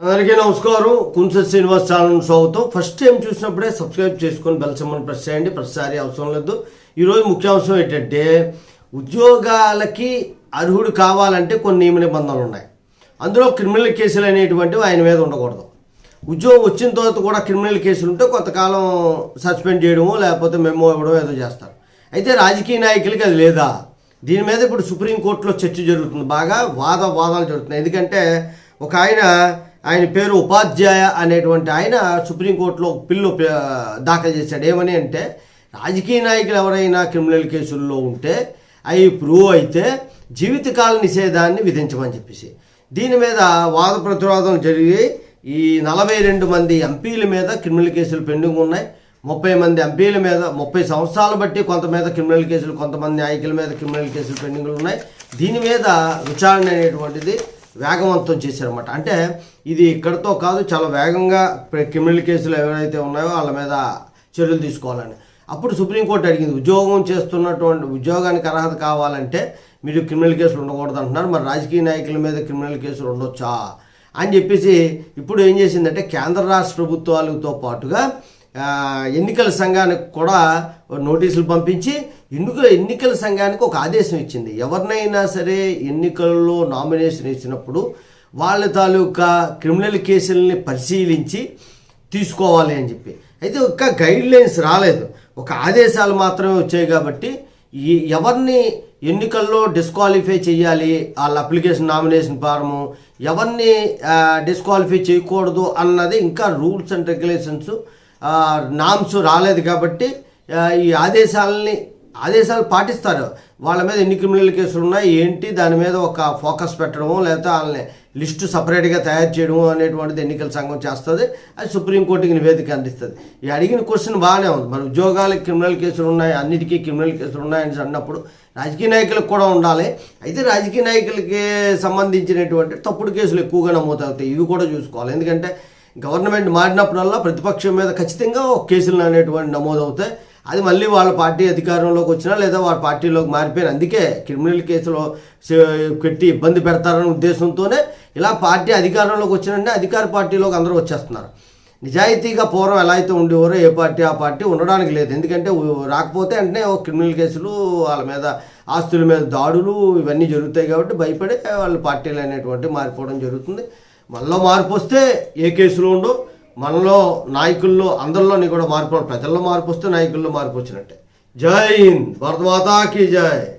అందరికీ నమస్కారం. కుంస శ్రీనివాస్ ఛానల్ స్వాగతం. ఫస్ట్ టైం చూసినప్పుడే సబ్స్క్రైబ్ చేసుకొని బెల్సమ్మని ప్రెస్ చేయండి. ప్రతిసారి అవసరం లేదు. ఈరోజు ముఖ్యాంశం ఏంటంటే ఉద్యోగాలకి అర్హుడు కావాలంటే కొన్ని నియమ నిబంధనలు ఉన్నాయి. అందులో క్రిమినల్ కేసులు అనేటువంటివి ఆయన మీద ఉండకూడదు. ఉద్యోగం వచ్చిన తర్వాత కూడా క్రిమినల్ కేసులు ఉంటే కొంతకాలం సస్పెండ్ చేయడము లేకపోతే మెమో ఇవ్వడం ఏదో చేస్తారు. అయితే రాజకీయ నాయకులకి అది లేదా? దీని మీద ఇప్పుడు సుప్రీంకోర్టులో చర్చ జరుగుతుంది. బాగా వాద వాదాలు జరుగుతున్నాయి. ఎందుకంటే ఒక ఆయన ఆయన పేరు ఉపాధ్యాయ అనేటువంటి ఆయన సుప్రీంకోర్టులో పిల్లు దాఖలు చేశాడు. ఏమని అంటే రాజకీయ నాయకులు ఎవరైనా క్రిమినల్ కేసుల్లో ఉంటే అవి ప్రూవ్ అయితే జీవితకాల నిషేధాన్ని విధించమని చెప్పేసి. దీని మీద వాద ప్రతివాదం జరిగి ఈ నలభై రెండు మంది ఎంపీల మీద క్రిమినల్ కేసులు పెండింగ్ ఉన్నాయి. ముప్పై మంది ఎంపీల మీద ముప్పై సంవత్సరాలు బట్టి కొంత మీద క్రిమినల్ కేసులు కొంతమంది నాయకుల మీద క్రిమినల్ కేసులు పెండింగ్లు ఉన్నాయి. దీని మీద విచారణ అనేటువంటిది వేగవంతం చేశారన్నమాట. అంటే ఇది ఇక్కడతో కాదు చాలా వేగంగా క్రిమినల్ కేసులు ఎవరైతే ఉన్నాయో వాళ్ళ మీద చర్యలు తీసుకోవాలని. అప్పుడు సుప్రీంకోర్టు అడిగింది ఉద్యోగం చేస్తున్నటువంటి ఉద్యోగానికి అర్హత కావాలంటే మీరు క్రిమినల్ కేసులు ఉండకూడదు అంటున్నారు. మరి రాజకీయ నాయకుల మీద క్రిమినల్ కేసులు ఉండొచ్చా? అని చెప్పేసి ఇప్పుడు ఏం చేసిందంటే కేంద్ర రాష్ట్ర ప్రభుత్వాలతో పాటుగా ఎన్నికల సంఘానికి కూడా నోటీసులు పంపించి ఎన్నికల ఎన్నికల సంఘానికి ఒక ఆదేశం ఇచ్చింది. ఎవరినైనా సరే ఎన్నికల్లో నామినేషన్ ఇచ్చినప్పుడు వాళ్ళ తాలూకా క్రిమినల్ కేసుల్ని పరిశీలించి తీసుకోవాలి అని చెప్పి. అయితే ఒక్క గైడ్ లైన్స్ రాలేదు. ఒక ఆదేశాలు మాత్రమే వచ్చాయి కాబట్టి ఈ ఎవరిని ఎన్నికల్లో డిస్క్వాలిఫై చేయాలి వాళ్ళ అప్లికేషన్ నామినేషన్ ఫారము ఎవరిని డిస్క్వాలిఫై చేయకూడదు అన్నది ఇంకా రూల్స్ అండ్ రెగ్యులేషన్స్ నామ్స్ రాలేదు కాబట్టి ఈ ఆదేశాలని ఆదేశాలు పాటిస్తారు. వాళ్ళ మీద ఎన్ని క్రిమినల్ కేసులు ఉన్నాయి ఏంటి దాని మీద ఒక ఫోకస్ పెట్టడము లేకపోతే వాళ్ళని లిస్టు సపరేట్గా తయారు చేయడము అనేటువంటిది ఎన్నికల సంఘం చేస్తుంది. అది సుప్రీంకోర్టుకి నివేదిక అందిస్తుంది. ఈ అడిగిన క్వశ్చన్ బాగానే ఉంది. మరి ఉద్యోగాలకు క్రిమినల్ కేసులు ఉన్నాయి అన్నిటికీ క్రిమినల్ కేసులు ఉన్నాయని అన్నప్పుడు రాజకీయ నాయకులకు కూడా ఉండాలి. అయితే రాజకీయ నాయకులకి సంబంధించినటువంటి తప్పుడు కేసులు ఎక్కువగా నమోదవుతాయి ఇవి కూడా చూసుకోవాలి. ఎందుకంటే గవర్నమెంట్ మారినప్పుడల్లా ప్రతిపక్షం మీద ఖచ్చితంగా ఒక కేసులు అనేటువంటి నమోదవుతాయి అది మళ్ళీ వాళ్ళ పార్టీ అధికారంలోకి వచ్చినా లేదా వాళ్ళ పార్టీలోకి మారిపోయిన. అందుకే క్రిమినల్ కేసులో పెట్టి ఇబ్బంది పెడతారనే ఉద్దేశంతోనే ఇలా పార్టీ అధికారంలోకి వచ్చినంటే అధికార పార్టీలోకి అందరూ వచ్చేస్తున్నారు. నిజాయితీగా పూర్వం ఎలా అయితే ఉండేవారో ఏ పార్టీ ఆ పార్టీ ఉండడానికి లేదు. ఎందుకంటే రాకపోతే వెంటనే ఓ క్రిమినల్ కేసులు వాళ్ళ మీద ఆస్తుల మీద దాడులు ఇవన్నీ జరుగుతాయి కాబట్టి భయపడే వాళ్ళ పార్టీలు అనేటువంటి మారిపోవడం జరుగుతుంది. మళ్ళీ మార్పు వస్తే ఏ కేసులు ఉండవు మనలో నాయకుల్లో అందరిలోని కూడా మార్పు ప్రజల్లో మార్పు వస్తే నాయకుల్లో మార్పు వచ్చినట్టే. జై హింద్. భరతమాతాకి జై.